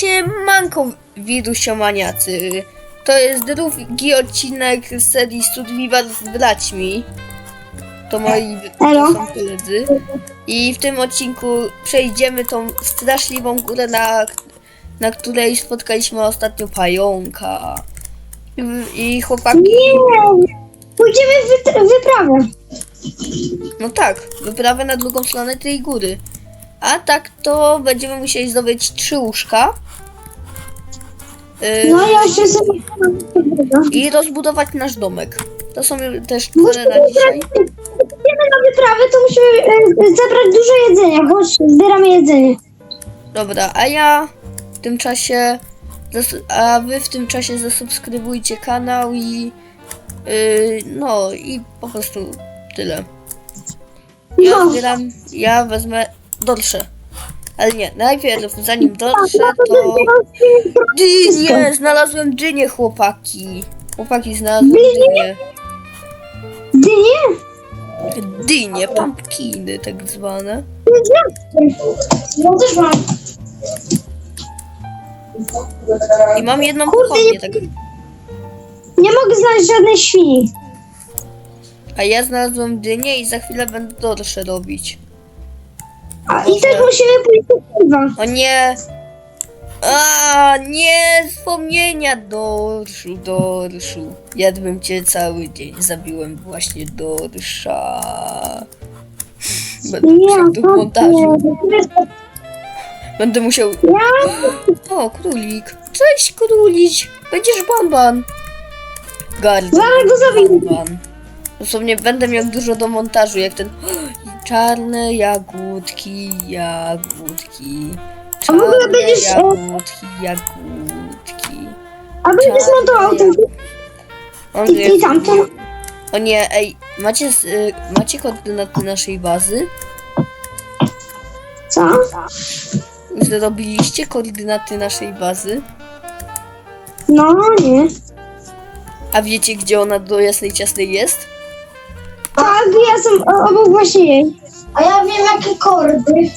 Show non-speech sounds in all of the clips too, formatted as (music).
Siemanko wirusiomaniacy. To jest drugi odcinek z serii Survival z braćmi. To moi to są koledzy. I w tym odcinku przejdziemy tą straszliwą górę, na, na której spotkaliśmy ostatnio pająka. I, chłopaki... Nie! Pójdziemy w wyprawę. No tak, wyprawę na drugą stronę tej góry. A tak to będziemy musieli zdobyć trzy łóżka. Yy, No ja się. I rozbudować nasz domek. To są też Musimy cele na dzisiaj. zebrać- Idziemy na wyprawę, to musimy e, zebrać dużo jedzenia. Chodź, zbieramy jedzenie. Dobra, a ja w tym czasie. zas- A wy w tym czasie zasubskrybujcie kanał i. Yy, no i po prostu tyle. Ja No. zbieram. Ja wezmę dorsze. Ale nie, najpierw zanim dorsze, Tak, to. Dynie! Znalazłem dynię, chłopaki. Chłopaki, znalazłem dynię. Dynie? Dynie, pumpkiny tak zwane. Ja też mam. I mam jedną pochodnię, nie- tak. Nie mogę znaleźć żadnej świni. A ja znalazłem dynię i za chwilę będę dorsze robić. A, I też musimy pójść do piwa. O nie! A nie! Wspomnienia dorszu, dorszu. Jadłem cię cały dzień, zabiłem właśnie dorsza. Będę musiał tu montażu. Będę musiał... O, królik. Cześć, królik. Będziesz banban. Gardzę. zaraz go zabiję. Dosłownie będę miał dużo do montażu, jak ten (gasps) czarne jagódki, jagódki. A w ogóle Czarne będziesz, jagódki, jagódki. A będziesz montował ten Mam i, i tamten. O nie, ej, macie, y, macie koordynaty naszej bazy? Co? Zrobiliście koordynaty naszej bazy? No nie. A wiecie, gdzie ona do jasnej ciasnej jest? Tak, ja jestem o- obok właśnie jej. A ja wiem jakie kordy.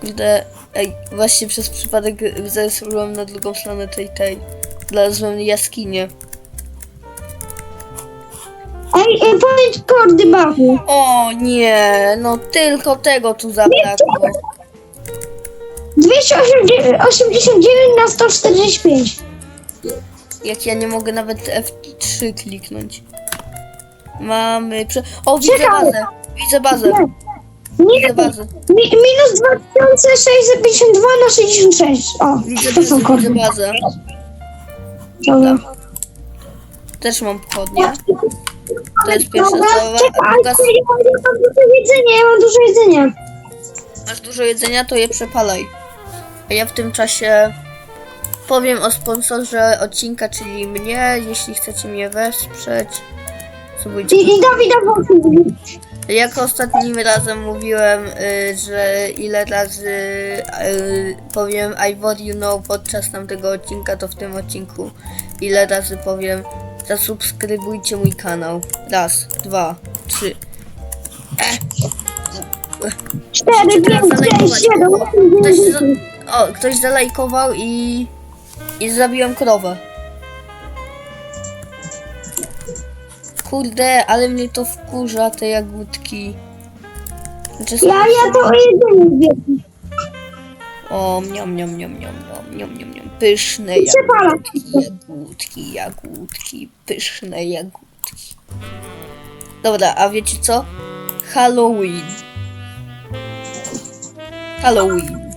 Kurde, ej, właśnie przez przypadek zesłałem na drugą stronę tej, tej. Znalazłem jaskinię. Ej, ej powiedz kordy bawu. O nie, no tylko tego tu zabrakło. 289 na 145. Jak ja nie mogę nawet F3 kliknąć. Mamy prze... O, widzę bazę. Widzę bazę. Nie, Widzę bazę. mi, minus 2652 na 66. O, Widzę to są bazę, kordy. widzę bazę. Dobra. Też mam pochodnie. To jest pierwsza Dobra, sprawa. A czekaj, druga... ja mam dużo jedzenia, ja mam dużo jedzenia. Masz dużo jedzenia, to je przepalaj. A ja w tym czasie powiem o sponsorze odcinka, czyli mnie. Jeśli chcecie mnie wesprzeć, I, Dawida. Jak ostatnim razem mówiłem, y, że ile razy y, powiem I what you know podczas tamtego odcinka, to w tym odcinku ile razy powiem zasubskrybujcie mój kanał. Raz, dwa, trzy. 4, 5, Teraz 6, zalajkować 7, było. 8, Ktoś, 9, za, o, ktoś zalajkował i, i zabiłem krowę. Kurde, ale mnie to wkurza, te jagódki. Znaczy, Ja, ja to wiem. O, miam, miam, miam, miam, miam, miam, miam, miam. Pyszne Przepalam. jagódki, jagódki, jagódki, pyszne jagódki. Dobra, a wiecie co? Halloween. Halloween.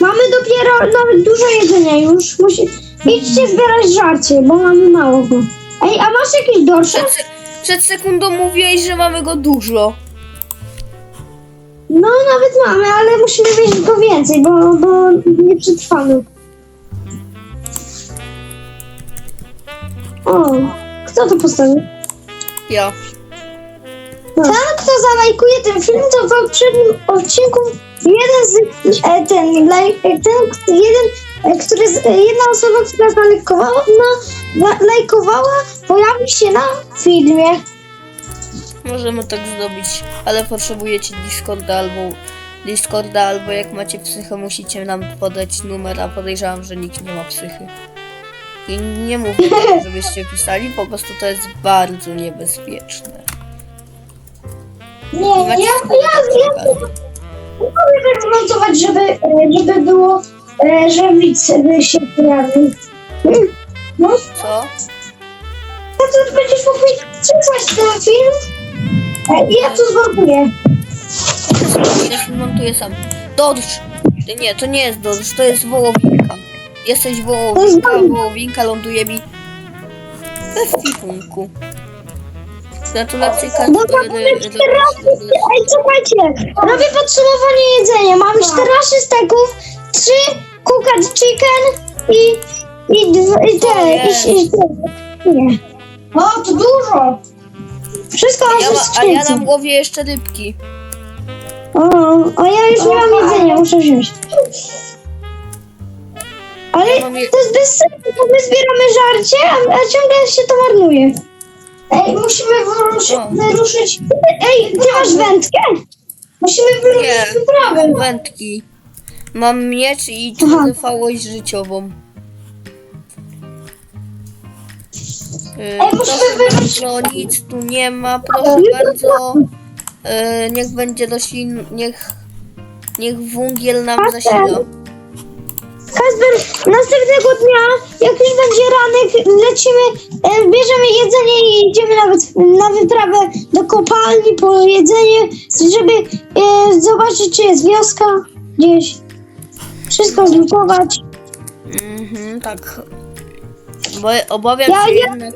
Mamy dopiero nawet dużo jedzenia już. Musi... Idźcie zbierać żarcie, bo mamy mało go. Ej, a masz jakieś dorsze? Przed, przed sekundą mówiłeś, że mamy go dużo. No, nawet mamy, ale musimy mieć go więcej, bo, bo nie przetrwamy. O, kto to postawił? Ja. Ten, kto zalajkuje ten film, to w poprzednim odcinku jeden z, e, ten, laj, e, ten, jeden, który, e, jedna osoba, która zalajkowała, na, la, lajkowała, pojawi się na filmie. Możemy tak zrobić, ale potrzebujecie Discorda albo Discorda, albo jak macie psychę, musicie nam podać numer, a podejrzewam, że nikt nie ma psychy. I nie mówię, żebyście pisali, po prostu to jest bardzo niebezpieczne. Nie, ja, ja, przy ja, okazji. mogę tak zmontować, żeby, e, żeby było, by się pojawił. Hmm. No, Co? to ty będziesz mógł mi przysłać ten film? E, I ja to zmontuję. Ja się montuję sam. Dodż! Ty Nie, to nie jest Dodż, to jest wołowinka. Jesteś wołowinka, wołowinka ląduje mi we kwipunku. Gratulacje każdy Dobra, mamy 14, ej, słuchajcie, robię podsumowanie jedzenia. Mamy 14 steków, 3 cooked chicken i, i, dwa, i te, O i, i, nie. O, to dużo. Wszystko Ja, mam ma- ze a ja skrzynce. nam łowię jeszcze rybki. O, a ja już nie mam jedzenia, muszę wziąć. Ale Ja mam je- to jest bez sensu, bo my zbieramy żarcie, a, a ciągle się to marnuje. Ej, musimy wyruszyć. O. wyruszyć. Ej, ty masz wędkę? Musimy wyruszyć Nie, wyprawę. wędki. Mam miecz i trwałość życiową. Yy, proszę bardzo, nic tu nie ma, proszę bardzo. Yy, niech będzie roślin, niech, niech wungiel nam zasila. Kasper, następnego dnia, jak już będzie ranek, lecimy, e, bierzemy jedzenie i idziemy nawet na wyprawę do kopalni po jedzenie, żeby e, zobaczyć, czy jest wioska gdzieś. Wszystko zlutować. Mhm, tak. Bo obawiam Ja- się ja- jednak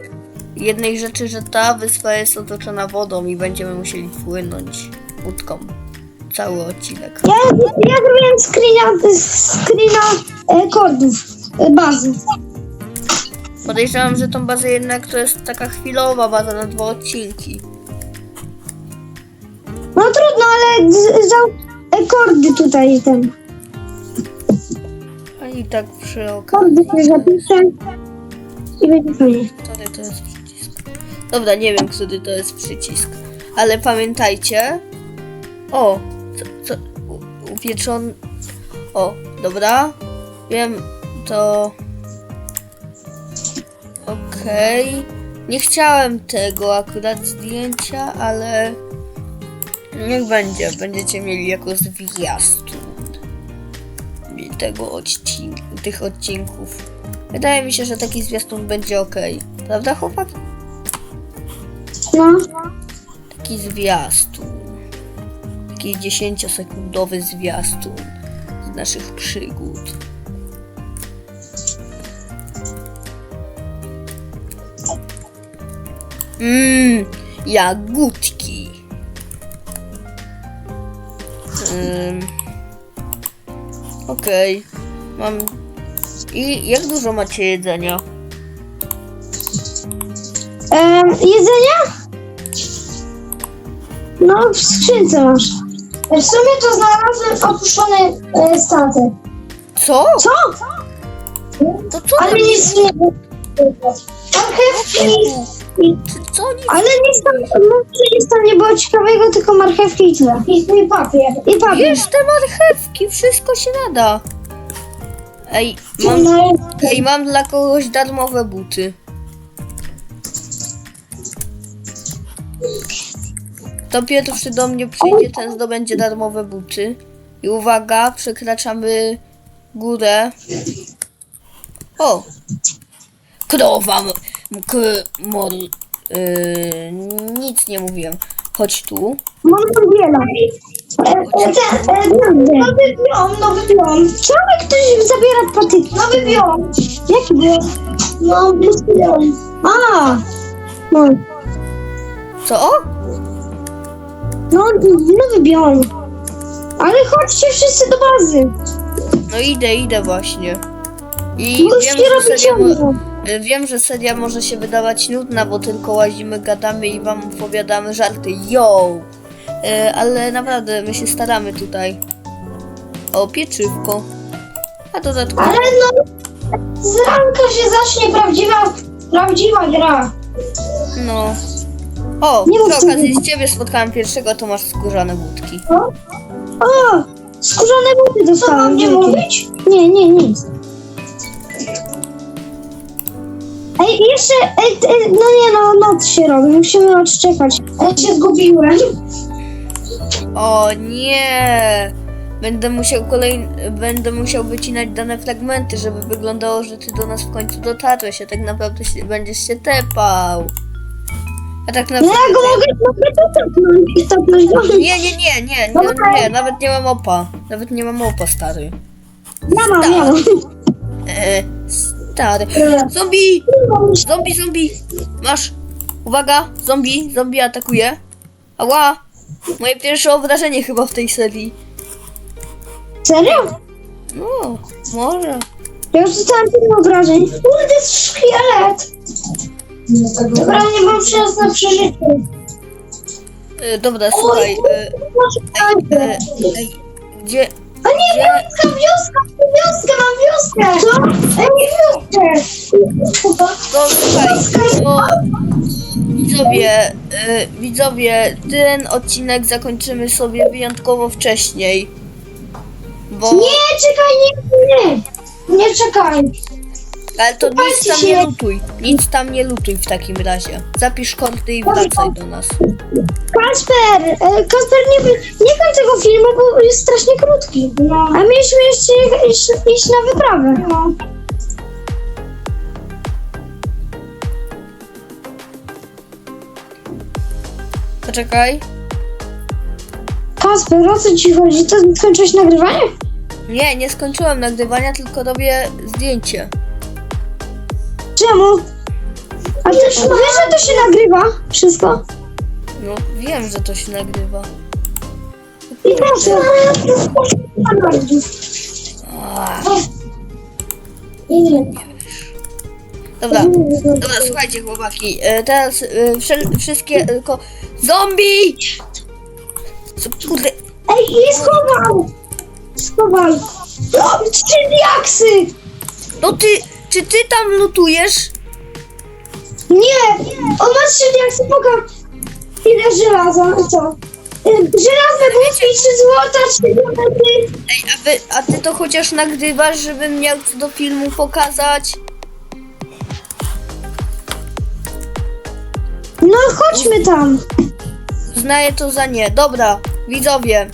jednej rzeczy, że ta wyspa jest otoczona wodą i będziemy musieli płynąć łódką. Cały odcinek. Ja, ja zrobiłem screena, screena e, kordów e, bazy. Podejrzewam, że tą bazę jednak to jest taka chwilowa baza na dwa odcinki. No trudno, ale z, za, e, kordy tutaj ten. I tak przy okazji. Kordy się zapiszę i będzie fajnie. Który to jest przycisk? Dobra, nie wiem, który to jest przycisk. Ale pamiętajcie. O, co, co, u- upieczony. O, dobra. Wiem, to. Okej. Nie chciałem tego akurat zdjęcia, ale. Niech będzie. Będziecie mieli jako zwiastun tego odcink tych odcinków. Wydaje mi się, że taki zwiastun będzie ok. Prawda, chłopak? No. Taki zwiastun. Taki 10-sekundowy zwiastun z naszych przygód. Mmm, jagódki. Ym, Okej, mam. I jak dużo macie jedzenia? E, jedzenia? No, w skrzynce masz. W sumie to znalazłem opuszczony e, statek. Co? Co? To co? Ale nic nie Marchewki i... Co oni Ale nic tam, no, nic tam nie było ciekawego, tylko marchewki i tyle. I, i papier. I papier. Wiesz, te marchewki, wszystko się nada. Ej, mam, No, ej, mam dla kogoś darmowe buty. Kto pierwszy do mnie przyjdzie, ten zdobędzie darmowe buty. I uwaga, przekraczamy górę. O! Krowa, m- k, mor, yy, nic nie mówiłem. Chodź tu. mam wiele. E, e, e, nowy biom, nowy biom. Czemu ktoś zabiera patyki? Nowy biom. Jaki biom? No, biom. A, no. Co? No, nowy biom. Ale chodźcie wszyscy do bazy. No idę, idę właśnie. I Bo wiem, się że robi seria, mo- ciemno. Wiem, że seria może się wydawać nudna, bo tylko łazimy, gadamy i wam opowiadamy żarty. Yo! E, Ale naprawdę, my się staramy tutaj. O, pieczywko. A dodatkowo... Ale no, z ranka się zacznie prawdziwa, prawdziwa gra. No. O, Nie przy okazji z ciebie spotkałem pierwszego, to masz skórzane budki. O, skórzane buty dostałem. nie dzięki. mówić? Nie, nie, nic. Ej, jeszcze, ej, ej, no nie no, noc się robi, musimy odczekać. Ja się zgubiłem. O nie! Będę musiał kolej... Będę musiał wycinać dane fragmenty, żeby wyglądało, że ty do nas w końcu dotarłeś, a tak naprawdę się, będziesz się tepał. A tak No naprawdę... ja go mogę, mogę to topnąć topnąć do Nie, nie, nie, nie, nie, nie, nawet nie mam opa. Nawet nie mam opa, stary. Ja mam, ja mam. E, stary. Zombie! Zombie, zombie! Masz! Uwaga! Zombie, zombie atakuje. Ała! Moje pierwsze obrażenie chyba w tej serii. Serio? No, może. Ja już dostałem tyle obrażeń. Kurde, szkielet! Dobra, nie mam szans na przeżycie. E, dobra, słuchaj. E, e, e, ej, gdzie... A nie, Gdzie... wioska, wioska, wioskę, mam wioskę. Widzowie, ten odcinek zakończymy sobie wyjątkowo wcześniej. Bo... Nie, czekaj, nie, nie. Nie czekaj. Ale to nic tam się. nie lutuj. Nic tam nie lutuj w takim razie. Zapisz kordy i wracaj do nas. Kasper, e, Kasper, nie, nie kończ tego filmu, bo jest strasznie krótki. No. A mieliśmy jeszcze iść, iść na wyprawę. No. Poczekaj. Kasper, o co ci chodzi? To skończyłeś nagrywanie? Nie, nie skończyłem nagrywania, tylko robię zdjęcie. Czemu? A ty wiesz, że to się nagrywa? Wszystko? No, wiem, że to się nagrywa. I proszę. Dobra, dobra, słuchajcie chłopaki. E, teraz e, wszel- wszystkie tylko... Zombie! Co- Kurde, Ej, i schowaj! Schowaj. O, trzy diaksy! no ty, czy ty tam lutujesz? Nie! On ma trzy diaksy, pokaż. Ile żelaza, co? Y, Żelazne błyski, trzy złota, trzy monety. Ej, a, wy, a ty to chociaż nagrywasz, żebym miał co do filmu pokazać? No chodźmy tam. Uznaję to za nie. Dobra, widzowie.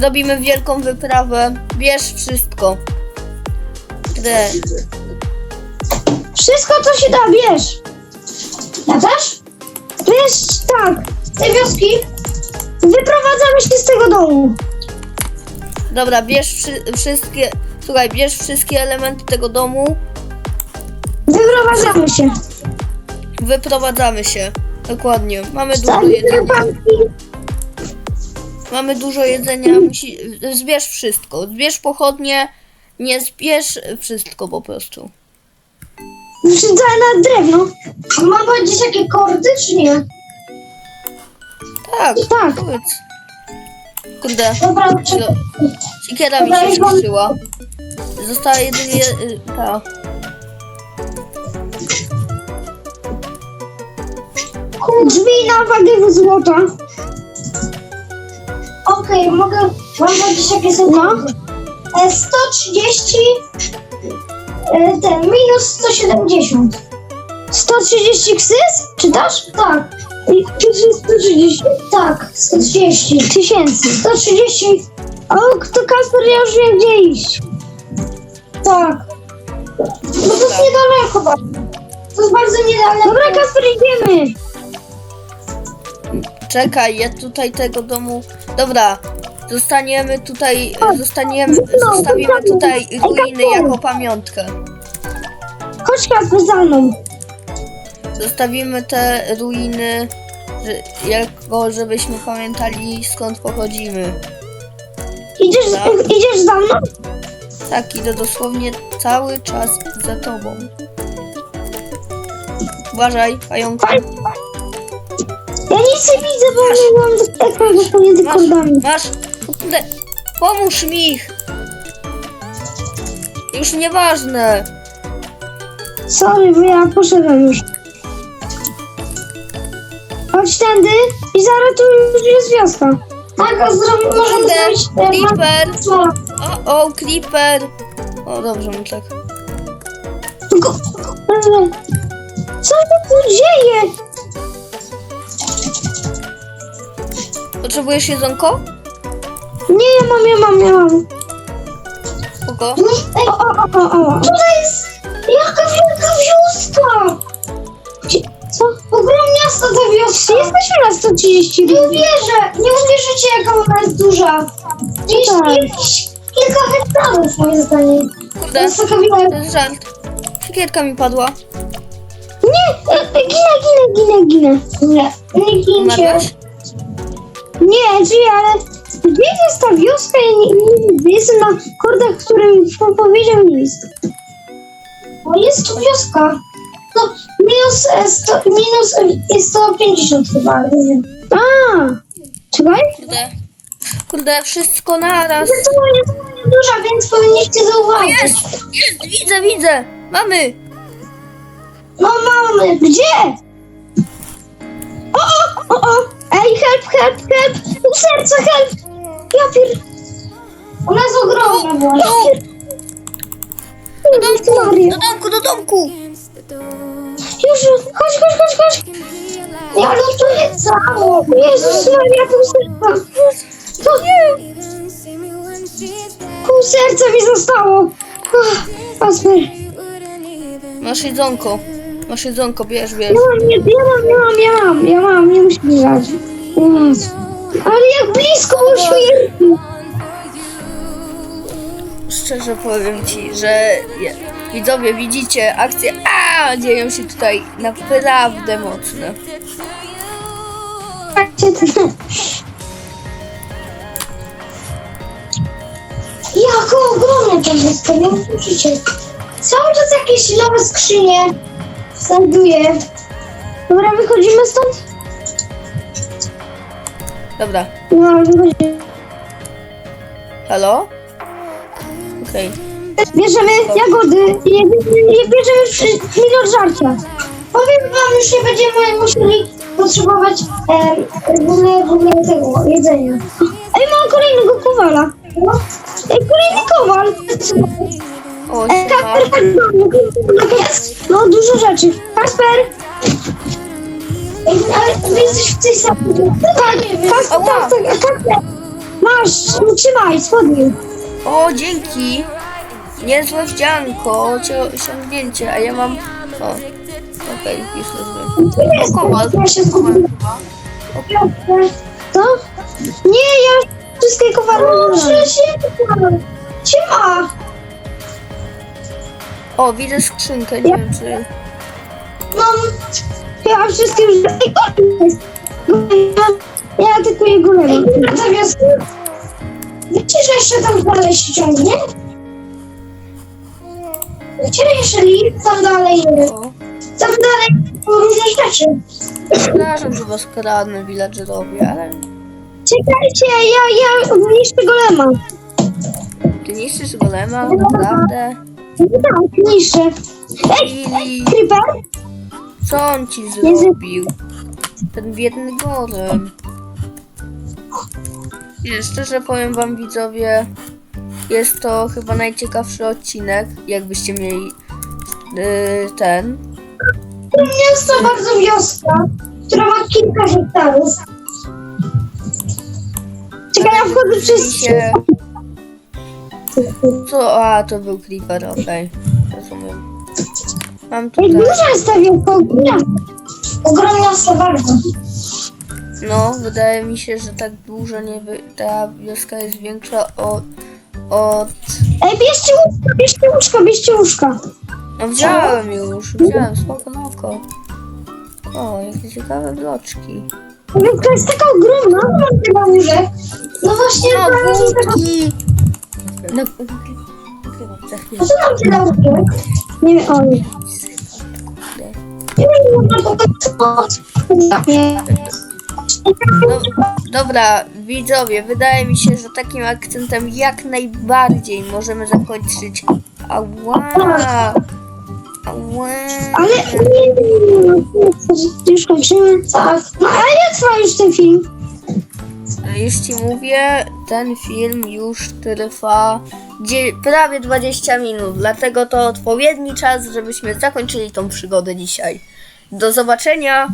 Robimy wielką wyprawę. Bierz wszystko. Tre. Wszystko, co się da, bierz. Ja też? Wiesz, tak. Z tej wioski? Wyprowadzamy się z tego domu. Dobra, bierz wszy- wszystkie. Słuchaj, bierz wszystkie elementy tego domu. Wyprowadzamy się. Wyprowadzamy się. Dokładnie. Mamy dużo jedzenia. Mamy dużo jedzenia. Musi... Zbierz wszystko. Zbierz pochodnie. Nie zbierz wszystko po prostu. Całe na drewno. Mam powiedzieć jakie kordy, czy nie? Tak, Tak. powiedz. Kurde. Dobra, Siekiera mi się zniszczyła. Została jedynie y, ta. Drzwi na wagę złota. Okej, mogę wam powiedzieć jakie są No. kordy. E, 130, e, ten, minus 170. 130 ksys? Czytasz? Tak, I czy jest 130 tak, 130. tysięcy? 130, O, to Kasper, ja już wiem gdzie iść. tak. No to jest niedaleko bardzo. To jest bardzo niedaleko. Dobra, Kasper, idziemy. Czekaj, ja tutaj tego domu. Dobra. Zostaniemy tutaj. Zostaniemy. Zostawimy tutaj ruiny jako pamiątkę. Chodź, Kasper, za mną. Zostawimy te ruiny. że- Jako żebyśmy pamiętali skąd pochodzimy. Idziesz, Tak. idziesz za mną? Tak, idę dosłownie cały czas za tobą. Uważaj, pająk. Chodź. Ja nic nie widzę, bo nie mam ekranu pomiędzy Masz, kordami. masz. Kurde, pomóż mi. Już nieważne. Sorry, bo ja poszedłem już. Chodź tędy i zaraz tu już jest wioska. Tak, a zrobi, możemy Kurde, zrobić... e, Creeper! O, o, Creeper! O, dobrze mu tak. Tylko... Co się tu dzieje? Potrzebujesz jedzonko? Nie, ja mam, ja mam, ja mam. Spoko. Ej, O, o, o, o, o. tutaj jest jaka wielka wioska! Co? Ogromniasta ta wioska! Jesteśmy na 130 Nie uwierzę! Nie uwierzycie, jaka ona jest duża! Gdzieś Tak. jakieś kilka hektarów, moim zdaniem. To Kurde, jest taka to wielka... jest żart. Siekierka mi padła. Nie, e, e, ginę, ginę, ginę, ginę. Nie, nie gincie. Nie, czyli, ale gdzie jest ta wioska? Nie, nie widzę. Jestem na kordach, którym powiedział list. O, jest tu wioska. No, minus, e, 100, minus e, 150 chyba, nie wiem. A, czekaj. Kurde. Kurde, wszystko naraz. To jest duża, więc powinniście zauważyć. Jest! Jest! Widzę, widzę! Mamy! No mamy. Gdzie? O, o, o, o. Ej, help, help, help. Pół serca, help. Ja pier... Ona jest ogromna Tu! właśnie. Do domku! Do domku, do domku! Już, chodź, chodź, chodź, chodź. Ja lutuję cało. Jezus Maria, pół serca. Co? Nie. Pół serca mi zostało. Ach, Kasper. Masz jedzonko. Masz jedzonko, bierz, bierz. Ja mam, ja mam, ja mam, ja mam, ja mam, nie musisz mi dać. Ale jak blisko było śmierci. Szczerze powiem ci, że je, widzowie widzicie akcje, a dzieją się tutaj naprawdę mocne. Patrzcie, to- Jako ogromne to jest, nie usłyszycie. Cały czas jakieś nowe skrzynie znajduję. Dobra, wychodzimy stąd? Dobra, No, wychodzimy. halo? Okej, Bierzemy jagody i je bierzemy w- minut żarcia. Powiem wam, już nie będziemy musieli potrzebować em, w ogóle, w ogóle tego jedzenia. Ej, mam kolejnego kowala. Ej, kolejny kowal. O siema. Kasper, Kasper. No, dużo rzeczy. Kasper. Ej, ale jesteś w tej samej... Tak, Kasper, Ała. tak, tak, Kasper. Masz, trzymaj, spodnie. O, dzięki! Niezłe wdzianko, cio- osiągnięcie, a ja mam... O, okej, już rozumiem. Tu jest Kowal. Ja się zgubiłam. Co? Nie, ja wszystkie kowale Proszę się, Ciema! O, widzę skrzynkę, nie wiem czy... Mam... Ja golem jest. Ja atakuję golema. Wioska... Wiecie, że jeszcze tam dalej się ciągnie? Wiecie, że jeszcze lift tam dalej jest. Tam dalej różne rzeczy. przepraszam, że was kradnę villagerowi, ale... Czekajcie, ja, ja niszczę golema. Ty niszczysz golema, naprawdę? Tak, niszczę. Ej, Lili, creeper? co on ci zrobił? Ten biedny golem. Nie, szczerze powiem wam widzowie, jest to chyba najciekawszy odcinek, jakbyście mieli yy, ten. To miasto bardzo wioska, która ma kilka hektarów. Czekaj, ja wchodzę przez... się... Co? A, to był creeper, okej. Rozumiem. Mam Ej, tutaj... duża jest ta wielka ognia. Ogromne miasto bardzo. No, wydaje mi się, że tak dużo nie wy... ta wioska jest większa od... od... Ej, bierzcie łóżka, bierzcie łóżka, bierzcie łóżka. No wziąłem już, wziąłem, spoko na oko. O, jakie ciekawe bloczki. Ta wioska jest taka ogromna. Mam chyba łóżek. No właśnie, No, bardzo tego... budki! No, nagrywam za chwilę. Co nam tyle łóżek? Nie wiem, o nie. No, dobra, widzowie, wydaje mi się, że takim akcentem jak najbardziej możemy zakończyć. Ała! Ała! Ale nie, nie, nie, nie, już kończymy. Tak. No, a ile trwa już ten film? Już ci mówię, ten film już trwa prawie 20 minut, dlatego to odpowiedni czas, żebyśmy zakończyli tą przygodę dzisiaj. Do zobaczenia